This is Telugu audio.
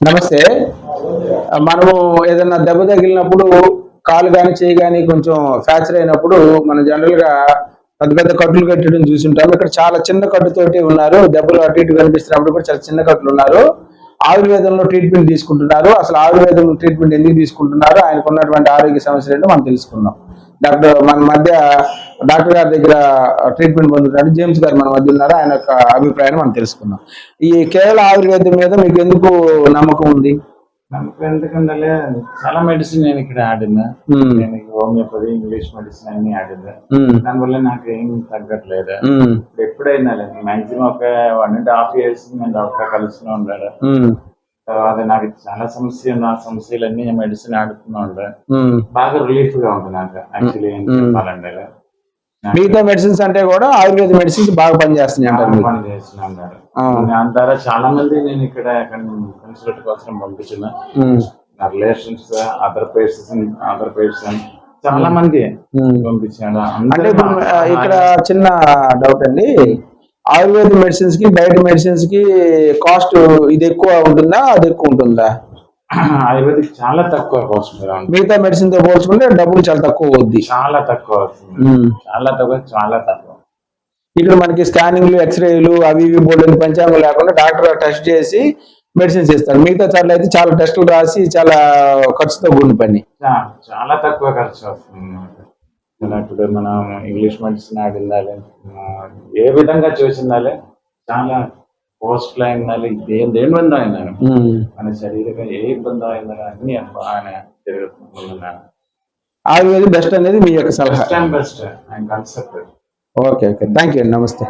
నమస్తే. మనము ఏదైనా దెబ్బ తగిలినప్పుడు కాలు కానీ చేయి కానీ కొంచెం ఫ్రాక్చర్ అయినప్పుడు మనం జనరల్గా పెద్ద పెద్ద కట్టులు కట్టడం చూసుంటాం ఇక్కడ చాలా చిన్న కట్టుతోటి ఉన్నారు. దెబ్బలు అటు ఇటు కనిపిస్తున్నప్పుడు కూడా చాలా చిన్న కట్లు ఉన్నారు. ఆయుర్వేదంలో ట్రీట్మెంట్ తీసుకుంటున్నారు. అసలు ఆయుర్వేదం ట్రీట్మెంట్ ఎందుకు తీసుకుంటున్నారు? ఆయనకు ఉన్నటువంటి ఆరోగ్య సమస్యలు ఏంటో మనం తెలుసుకుందాం. డాక్టర్ మన మధ్య డాక్టర్ గారి దగ్గర ట్రీట్మెంట్ పొందుతున్నాడు జేమ్స్ గారు మన మధ్య ఉన్నారు. ఆయన యొక్క అభిప్రాయం మనం తెలుసుకుందాం. ఈ కేరళ ఆయుర్వేదం మీద మీకు ఎందుకు నమ్మకం ఉంది? నాకు ఎందుకంటే చాలా మెడిసిన్ నేను ఇక్కడ ఆడినా నేను హోమియోపతి ఇంగ్లీష్ మెడిసిన్ అన్ని ఆడినా దానివల్ల నాకు ఏం తగ్గట్లేదు? ఎప్పుడైనా మాక్సిమం ఒక వన్ అండ్ హాఫ్ ఇయర్స్ నేను డాక్టర్ కలుస్తూనే ఉన్నాడు. తర్వాత నాకు చాలా సమస్య ఆ సమస్యలన్నీ మెడిసిన్ ఆడుతూనే ఉండే ఉమ్. బాగా రిలీఫ్గా ఉంది నాకు యాక్చువల్లీ ఏం చెప్పాలంటే నాకు మిగతా మెడిసిన్స్ అంటే కూడా ఆయుర్వేద మెడిసిన్స్ బాగా పనిచేస్తున్నాయి అంటారు చాలా మీరు. పని చేస్తున్నాను అన్నారు. ఆ. దాని ద్వారా చాలా మంది నేను ఇక్కడ కన్సల్ట్ కోసం పంపించిన నా relations other person other person చాలా మంది ఉమ్. పంపించాడు అంటే ఇక్కడ చిన్న డౌట్ అండి ఆయుర్వేద మెడిసిన్స్కి బయట మెడిసిన్స్కి కాస్ట్ ఇది ఎక్కువ ఉంటుందా? అది ఎక్కువ ఉంటుందా? ఆయుర్వేదిక్ చాలా తక్కువ కాస్ట్. మిగతా మెడిసిన్తో పోల్చుకుంటే డబ్బులు చాలా తక్కువ అవుద్ది చాలా తక్కువ. చాలా తక్కువ చాలా తక్కువ. ఇక్కడ మనకి స్కానింగ్లు ఎక్స్రేలు అవి ఇవి బోర్డు పంచాంగం లేకుండా డాక్టర్ టెస్ట్ చేసి మెడిసిన్స్ ఇస్తారు. మిగతా సార్లు అయితే చాలా టెస్టులు రాసి చాలా ఖర్చుతో కూడిన పని. చాలా తక్కువ ఖర్చు వస్తుంది ఇప్పుడు మనం ఇంగ్లీష్ మెడిసిన్ ఆడిందాలి ఏ విధంగా చూసిందాలి చాలా పోస్ట్లో అయిందాలి దేని దేని బంధం. మన శరీరంగా ఏ ఇబ్బంది అయిందా అన్ని ఆయన ఆయుర్వేదం బెస్ట్ అనేది మీ యొక్క సలహా. బెస్ట్ ఆయన concept okay okay thank you నమస్తే